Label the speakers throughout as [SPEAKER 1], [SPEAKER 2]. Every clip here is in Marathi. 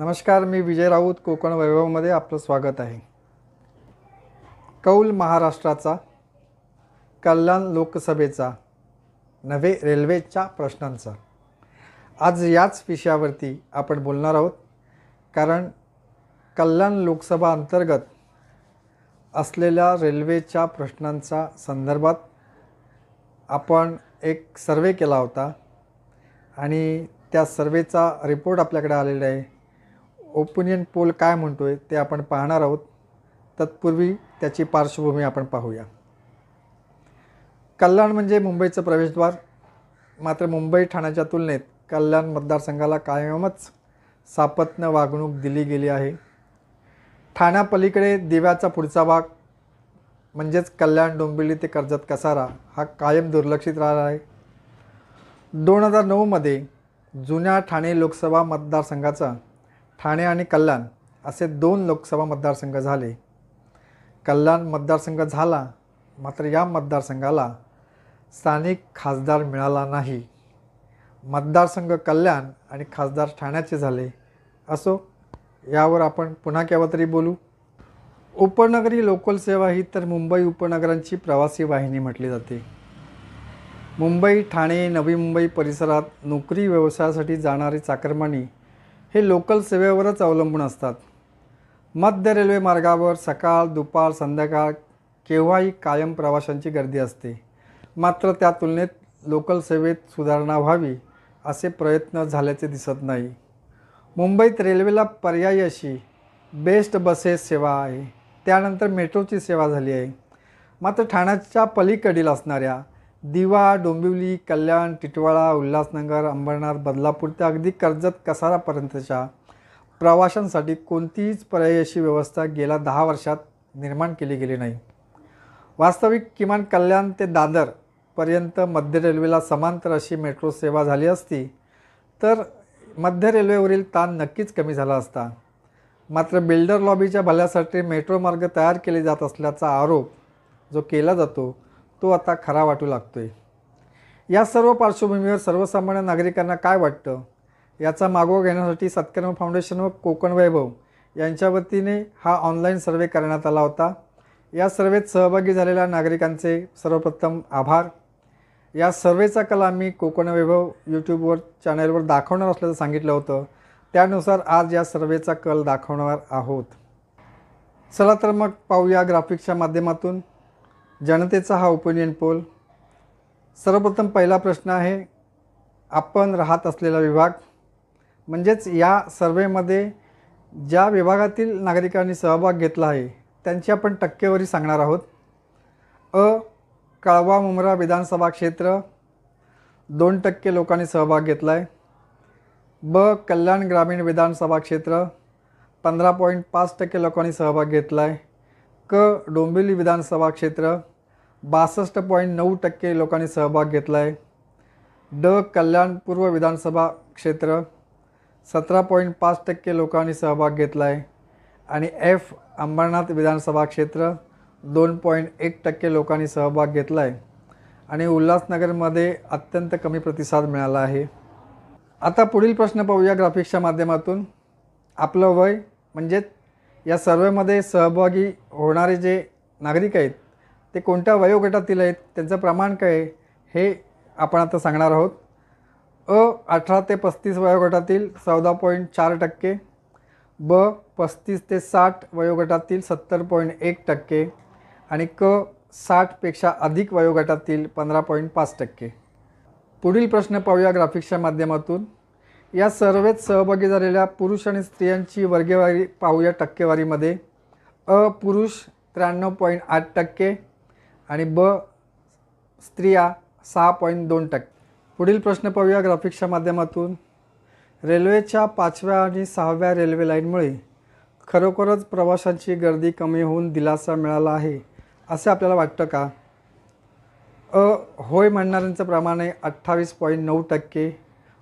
[SPEAKER 1] नमस्कार मी विजय राऊत कोकण वैभवमध्ये आपलं स्वागत आहे. कौल महाराष्ट्राचा कल्याण लोकसभेचा नव्हे रेल्वेच्या प्रश्नांचा. आज याच विषयावरती आपण बोलणार आहोत. कारण कल्याण लोकसभा अंतर्गत असलेल्या रेल्वेच्या प्रश्नांचा संदर्भात आपण एक सर्वे केला होता. आणि त्या सर्वेचा रिपोर्ट आपल्याकडे आलेला आहे. ओपिनियन पोल काय म्हणतो आहे ते आपण पाहणार आहोत. तत्पूर्वी त्याची पार्श्वभूमी आपण पाहूया. कल्याण म्हणजे मुंबईचं प्रवेशद्वार. मात्र मुंबई ठाण्याच्या तुलनेत कल्याण मतदारसंघाला कायमच सापत्न वागणूक दिली गेली आहे. ठाण्यापलीकडे दिव्याचा पुढचा भाग म्हणजेच कल्याण डोंबिवली ते कर्जत कसारा हा कायम दुर्लक्षित राहिला आहे. दोन हजार नऊमध्ये जुन्या ठाणे लोकसभा मतदारसंघाचा ठाणे आणि कल्याण असे दोन लोकसभा मतदारसंघ झाले. कल्याण मतदारसंघ झाला मात्र या मतदारसंघाला स्थानिक खासदार मिळाला नाही. मतदारसंघ कल्याण आणि खासदार ठाण्याचे झाले असो यावर आपण पुन्हा केव्हा तरी बोलू? उपनगरी लोकल सेवा ही तर मुंबई उपनगरांची प्रवासी वाहिनी म्हटली जाते. मुंबई ठाणे नवी मुंबई परिसरात नोकरी व्यवसायासाठी जाणारी चाकरमानी हे लोकल सेवेवरच अवलंबून असतात. मध्य रेल्वे मार्गावर सकाळ दुपार संध्याकाळ केव्हाही कायम प्रवाशांची गर्दी असते. मात्र त्या तुलनेत लोकल सेवेत सुधारणा व्हावी असे प्रयत्न झाल्याचे दिसत नाही. मुंबईत रेल्वेला पर्यायी अशी बेस्ट बसेस सेवा आहे. त्यानंतर मेट्रोची सेवा झाली आहे. मात्र ठाण्याच्या पलीकडील असणाऱ्या दिवा डोंबिवली कल्याण टिटवाळा उल्हासनगर अंबरनाथ बदलापूर ते अगदी कर्जत कसारापर्यंतच्या प्रवाशांसाठी कोणतीच पर्यायी अशी व्यवस्था गेल्या दहा वर्षात निर्माण केली गेली नाही. वास्तविक किमान कल्याण ते दादरपर्यंत मध्य रेल्वेला समांतर अशी मेट्रो सेवा झाली असती तर मध्य रेल्वेवरील ताण नक्कीच कमी झाला असता. मात्र बिल्डर लॉबीच्या भल्यासाठी मेट्रो मार्ग तयार केले जात असल्याचा आरोप जो केला जातो तो आता खरा वाटू लागतोय. या सर्व पार्श्वभूमीवर सर्वसामान्य नागरिकांना काय वाटतं? याचा मागोवा घेण्यासाठी सत्कर्म फाउंडेशन व कोकण वैभव यांच्या वतीने हा ऑनलाईन सर्वे करण्यात आला होता. या सर्वेत सहभागी झालेल्या नागरिकांचे सर्वप्रथम आभार. या सर्वेचा कल आम्ही कोकण वैभव यूट्यूबवर चॅनलवर दाखवणार असल्याचं सांगितलं होतं. त्यानुसार आज या सर्वेचा कल दाखवणार आहोत. चला तर मग पाहूया ग्राफिक्सच्या माध्यमातून. जनतेचा हा ओपिनियन पोल सर्वप्रथम पहिला प्रश्न आहे आपण राहत असलेला विभाग. म्हणजेच या सर्वेमध्ये ज्या विभागातील नागरिकांनी सहभाग घेतला आहे त्यांची आपण टक्केवारी सांगणार आहोत. अ. कळवा मुंब्रा विधानसभा क्षेत्र दोन टक्के लोकांनी सहभाग घेतला आहे ब. कल्याण ग्रामीण विधानसभा क्षेत्र पंधरा पॉईंट पाच टक्के लोकांनी सहभाग घेतला आहे क. डोंबिवली विधानसभा क्षेत्र बासष्ट पॉईंट नऊ टक्के लोकांनी सहभाग घेतला आहे ड. कल्याण पूर्व विधानसभा क्षेत्र सतरा पॉईंट पाच टक्के लोकांनी सहभाग घेतला आहे आणि एफ. अंबरनाथ विधानसभा क्षेत्र दोन पॉईंट एक टक्के लोकांनी सहभाग घेतला आहे आणि उल्हासनगरमध्ये अत्यंत कमी प्रतिसाद मिळाला आहे. आता पुढील प्रश्न पाहूया ग्राफिक्सच्या माध्यमातून. आपलं वय म्हणजेच या सर्वेमध्ये सहभागी होणारे जे नागरिक आहेत ते कोणत्या वयोगटातील आहेत त्यांचं प्रमाण काय आहे हे आपण आता सांगणार आहोत. अ अठरा ते पस्तीस वयोगटातील चौदा पॉईंट चार टक्के ब पस्तीस ते साठ वयोगटातील सत्तर पॉईंट एक टक्के आणि क साठपेक्षा अधिक वयोगटातील पंधरा पॉईंट पाच टक्के. पुढील प्रश्न पाहूया ग्राफिक्सच्या माध्यमातून. या सर्वेत सहभागी झालेल्या पुरुष आणि स्त्रियांची वर्गेवारी पाहूया टक्केवारीमध्ये. अ पुरुष त्र्याण्णव पॉईंट आठ टक्के आणि ब स्त्रिया सहा पॉईंट दोन टक्के. पुढील प्रश्न पाहूया ग्राफिक्सच्या माध्यमातून. रेल्वेच्या पाचव्या आणि सहाव्या रेल्वे लाईनमुळे खरोखरच प्रवाशांची गर्दी कमी होऊन दिलासा मिळाला आहे असे आपल्याला वाटतं का? अ होय म्हणणाऱ्यांचं प्रमाण आहे अठ्ठावीस पॉईंट नऊ टक्के.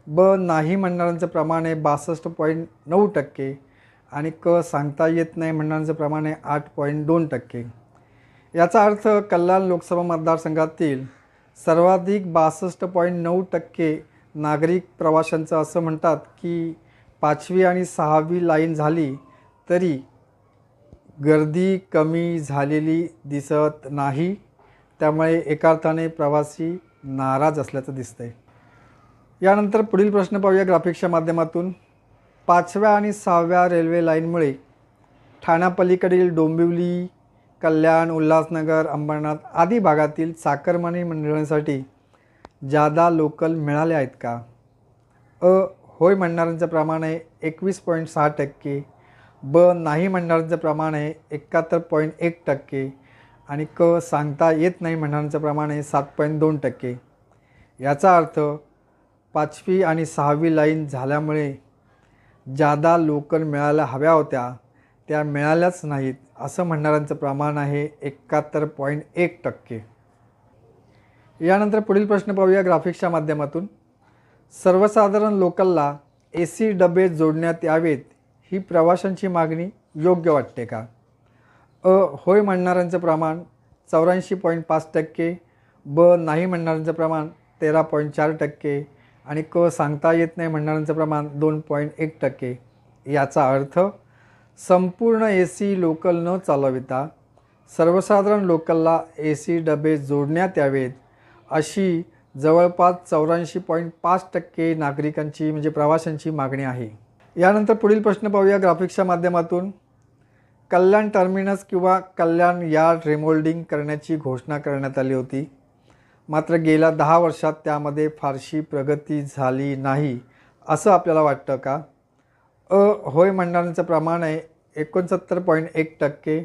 [SPEAKER 1] ब नाही म्हणणाऱ्यांचं प्रमाण आहे बासष्ट पॉईंट नऊ टक्के. आणि क सांगता येत नाही म्हणणाऱ्यांचं प्रमाण आहे आठ पॉईंट दोन टक्के. याचा अर्थ कल्याण लोकसभा मतदारसंघातील सर्वाधिक बासष्ट पॉईंट नऊ टक्के नागरिक प्रवाशांचं असं म्हणतात की पाचवी आणि सहावी लाईन झाली तरी गर्दी कमी झालेली दिसत नाही. त्यामुळे एका अर्थाने प्रवासी नाराज असल्याचं दिसतंय. यानंतर पुढील प्रश्न पाहूया ग्राफिक्सच्या माध्यमातून. पाचव्या आणि सहाव्या रेल्वे लाईनमुळे ठाण्यापलीकडील डोंबिवली कल्याण उल्हासनगर अंबरनाथ आदी भागातील चाकरमानी मंडळांसाठी जादा लोकल मिळाले आहेत का? अ होय म्हणणाऱ्यांचं प्रमाण आहे एकवीस पॉईंट सहा टक्के. ब नाही म्हणणाऱ्यांचं प्रमाण आहे एकाहत्तर पॉईंट एक टक्के. आणि क सांगता येत नाही म्हणणाऱ्यांचं प्रमाण आहे सात पॉईंट दोन टक्के. याचा अर्थ पाचवी आणि सहावी लाईन झाल्यामुळे जादा लोकल मिळायला हव्या होत्या. त्या मिळाल्याच नाहीत. असं म्हणणाऱ्यांचं प्रमाण आहे एकाहत्तर पॉईंट एक टक्के. यानंतर पुढील प्रश्न पाहूया ग्राफिक्सच्या माध्यमातून. सर्वसाधारण लोकलला ए सी डबे जोडण्यात यावेत ही प्रवाशांची मागणी योग्य वाटते का? अ होय म्हणणाऱ्यांचं प्रमाण चौऱ्याऐंशी पॉईंट पाच टक्के ब नाही म्हणणाऱ्यांचं प्रमाण तेरा पॉईंट चार टक्के आणि क सांगता येत नाही म्हणणाऱ्यांचं प्रमाण दोन पॉईंट एक टक्के याचा अर्थ संपूर्ण ए सी लोकल न चालविता सर्वसाधारण लोकलला ए सी डबे जोडण्यात यावेत अशी जवळपास चौऱ्याऐंशी पॉईंट पाच टक्के नागरिकांची म्हणजे प्रवाशांची मागणी आहे. यानंतर पुढील प्रश्न पाहूया ग्राफिक्सच्या माध्यमातून. कल्याण टर्मिनस किंवा कल्याण यार्ड रिमोल्डिंग करण्याची घोषणा करण्यात आली होती. मात्र गेल्या दहा वर्षात त्यामध्ये फारशी प्रगती झाली नाही असं आपल्याला वाटतं का? अ होय म्हणणाऱ्यांचं प्रमाण आहे एकोणसत्तर पॉईंट एक टक्के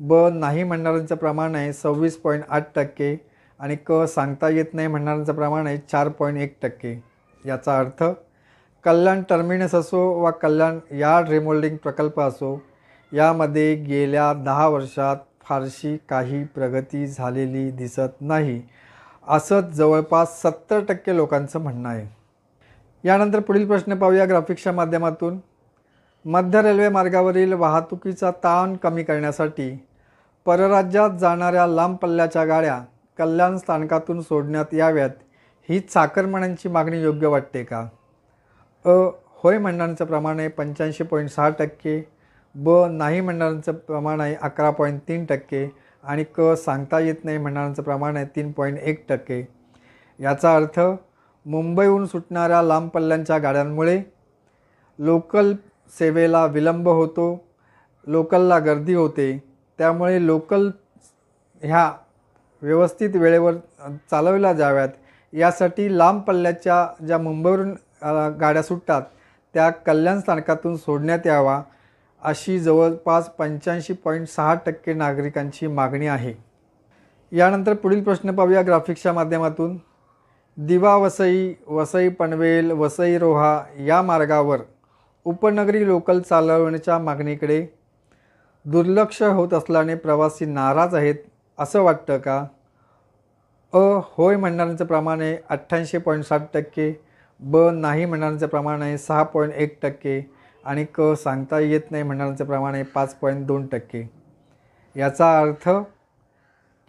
[SPEAKER 1] ब नाही म्हणणाऱ्यांचं प्रमाण आहे सव्वीस पॉईंट आठ टक्के आणि क सांगता येत नाही म्हणणाऱ्यांचं प्रमाण आहे चार पॉईंट एक टक्के. याचा अर्थ कल्याण टर्मिनस असो वा कल्याण यार्ड रिमोल्डिंग प्रकल्प असो यामध्ये गेल्या दहा वर्षात फारशी काही प्रगती झालेली दिसत नाही. असंच जवळपास सत्तर टक्के लोकांचं म्हणणं आहे. यानंतर पुढील प्रश्न पाहूया ग्राफिक्सच्या माध्यमातून. मध्य रेल्वे मार्गावरील वाहतुकीचा ताण कमी करण्यासाठी परराज्यात जाणाऱ्या लांब पल्ल्याच्या गाड्या कल्याण स्थानकातून सोडण्यात याव्यात ही चाकरमान्यांची मागणी योग्य वाटते का? अ. होय म्हणणाऱ्यांचं प्रमाण आहे पंच्याऐंशी पॉईंट सहा टक्के. ब. नाही म्हणणाऱ्यांचं प्रमाण आहे अकरा पॉईंट तीन टक्के. आणि क. सांगता येत नाही म्हणणाऱ्यांचं प्रमाण आहे तीन पॉईंट एक टक्के. याचा अर्थ मुंबईहून सुटणाऱ्या लांब पल्ल्यांच्या गाड्यांमुळे लोकल सेवेला विलंब होतो लोकलला गर्दी होते त्यामुळे लोकल ह्या व्यवस्थित वेळेवर चालवल्या जाव्यात. यासाठी लांब पल्ल्याच्या ज्या मुंबईवरून गाड्या सुटतात त्या कल्याण स्थानकातून सोडण्यात यावा अशी जवळपास पंच्याऐंशी पॉईंट सहा टक्के नागरिकांची मागणी आहे. यानंतर पुढील प्रश्न पाहूया ग्राफिक्सच्या माध्यमातून. दिवा वसई वसई पनवेल वसई रोहा या मार्गावर उपनगरी लोकल चालवण्याच्या मागणीकडे दुर्लक्ष होत असल्याने प्रवासी नाराज आहेत असं वाटतं का? अ होय म्हणणाऱ्यांचं प्रमाण आहे अठ्ठ्याऐंशी पॉईंट साठ टक्के ब नाही म्हणणाऱ्यांचं प्रमाण आहे सहा पॉईंट एक टक्के आणि क सांगता येत नाही म्हणणाऱ्यांचं प्रमाण आहे पाच पॉईंट दोन टक्के. याचा अर्थ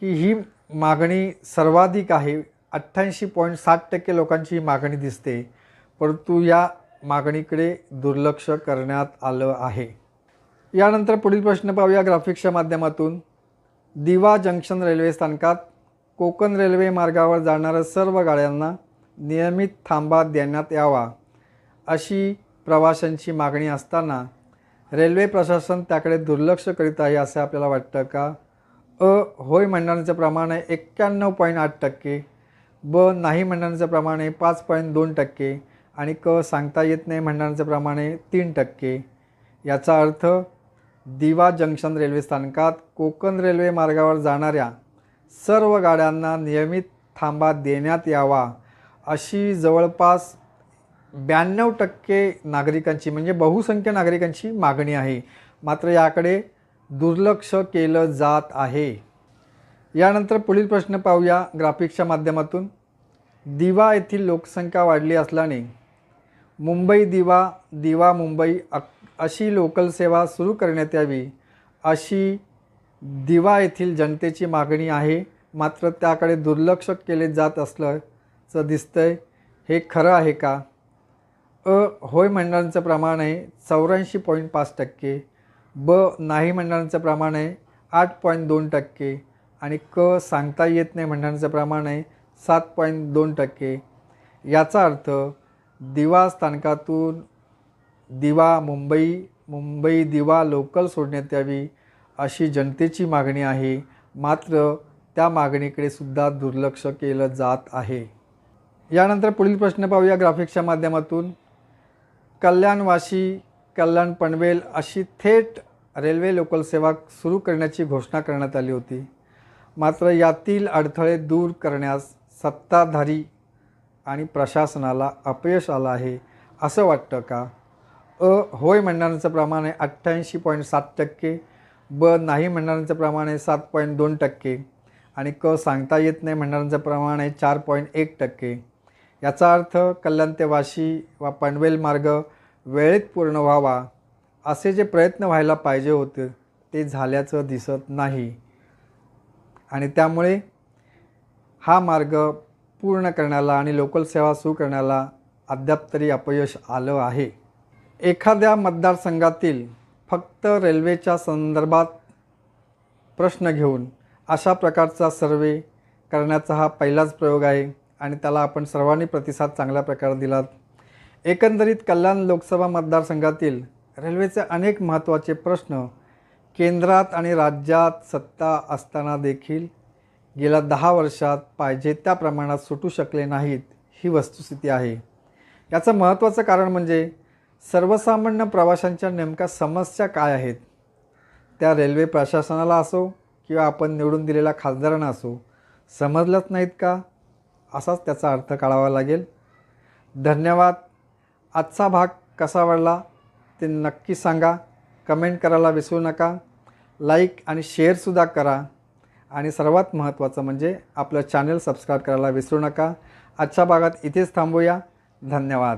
[SPEAKER 1] की ही मागणी सर्वाधिक आहे. अठ्ठ्याऐंशी पॉईंट साठ टक्के लोकांची ही मागणी दिसते. परंतु या मागणीकडे दुर्लक्ष करण्यात आलं आहे. यानंतर पुढील प्रश्न पाहूया ग्राफिक्सच्या माध्यमातून. दिवा जंक्शन रेल्वे स्थानकात कोकण रेल्वे मार्गावर जाणाऱ्या सर्व गाड्यांना नियमित थांबा देण्यात यावा अशी प्रवाशांची मागणी असताना रेल्वे प्रशासन त्याकडे दुर्लक्ष करीत आहे असं आपल्याला वाटतं का? अ होय म्हणण्याचं प्रमाण आहे एक्क्याण्णव पॉईंट आठ टक्के ब नाही म्हणण्याचं प्रमाण आहे पाच पॉईंट दोन टक्के आणि क सांगता येत नाही म्हणणाऱ्यांचं तीन टक्के. याचा अर्थ दिवा जंक्शन रेल्वे स्थानकात कोकण रेल्वे मार्गावर जाणाऱ्या सर्व गाड्यांना नियमित थांबा देण्यात यावा अशी जवळपास ब्याण्णव टक्के नागरिकांची म्हणजे बहुसंख्य नागरिकांची मागणी आहे. मात्र याकडे दुर्लक्ष केलं जात आहे. यानंतर पुढील प्रश्न पाहूया ग्राफिक्सच्या माध्यमातून. दिवा येथील लोकसंख्या वाढली असल्याने मुंबई दिवा दिवा मुंबई अशी लोकल सेवा सुरू करण्यात यावी. अशी दिवा येथील जनतेची मागणी आहे. मात्र त्याकडे दुर्लक्ष केले जात असल्याचं दिसतंय. हे खरं आहे का? अ होय मंडळांचं प्रमाण आहे चौऱ्याऐंशी पॉईंट पाच टक्के. ब नाही मंडळांचं प्रमाण आहे आठ पॉईंट दोन टक्के. आणि क सांगता येत नाही मंडळांचं प्रमाण आहे सात पॉईंट दोन टक्के. याचा अर्थ दिवा स्थानकातून दिवा मुंबई मुंबई दिवा लोकल सोडण्यात यावी अशी जनतेची मागणी आहे. मात्र त्या मागणीकडे सुद्धा दुर्लक्ष केलं जात आहे. यानंतर पुढील प्रश्न पाहूया ग्राफिक्सच्या माध्यमातून. कल्याणवाशी कल्याण पनवेल अशी थेट रेल्वे लोकल सेवा सुरू करण्याची घोषणा करण्यात आली होती. मात्र यातील अडथळे दूर करण्यास सत्ताधारी आणि प्रशासनाला अपयश आलं आहे असं वाटतं का? अ होय म्हणणाऱ्यांचं प्रमाण आहे अठ्ठ्याऐंशी पॉईंट सात टक्के ब नाही म्हणणाऱ्यांचं प्रमाण आहे सात पॉईंट दोन टक्के आणि क सांगता येत नाही म्हणणाऱ्यांचं प्रमाण आहे चार पॉईंट एक टक्के. याचा अर्थ कल्याण ते वाशी वा पनवेल मार्ग वेळेत पूर्ण व्हावा असे जे प्रयत्न व्हायला पाहिजे होते ते झाल्याचं दिसत नाही. आणि त्यामुळे हा मार्ग पूर्ण करण्याला आणि लोकल सेवा सुरू करण्याला अद्याप तरी अपयश आलं आहे. एखाद्या मतदारसंघातील फक्त रेल्वेच्या संदर्भात प्रश्न घेऊन अशा प्रकारचा सर्वे करण्याचा हा पहिलाच प्रयोग आहे आणि त्याला आपण सर्वांनी प्रतिसाद चांगल्या प्रकारे दिलात. एकंदरीत कल्याण लोकसभा मतदारसंघातील रेल्वेचे अनेक महत्त्वाचे प्रश्न केंद्रात आणि राज्यात सत्ता असताना देखील गेल्या दहा वर्षात पाहिजे त्या प्रमाणात सुटू शकले नाहीत ही वस्तुस्थिती आहे. याचं महत्त्वाचं कारण म्हणजे सर्वसामान्य प्रवाशांच्या नेमक्या समस्या काय आहेत? त्या रेल्वे प्रशासनाला असो किंवा आपण निवडून दिलेल्या खासदारांना असो समजलंच नाहीत का? असाच त्याचा अर्थ काढावा लागेल. धन्यवाद. आजचा भाग कसा वाढला ते नक्की सांगा. कमेंट करायला विसरू नका. लाईक आणि शेअरसुद्धा करा. आणि सर्वात महत्त्वाचं म्हणजे आपलं चॅनल सबस्क्राईब करायला विसरू नका. आजच्या भागात इथेच थांबूया. धन्यवाद.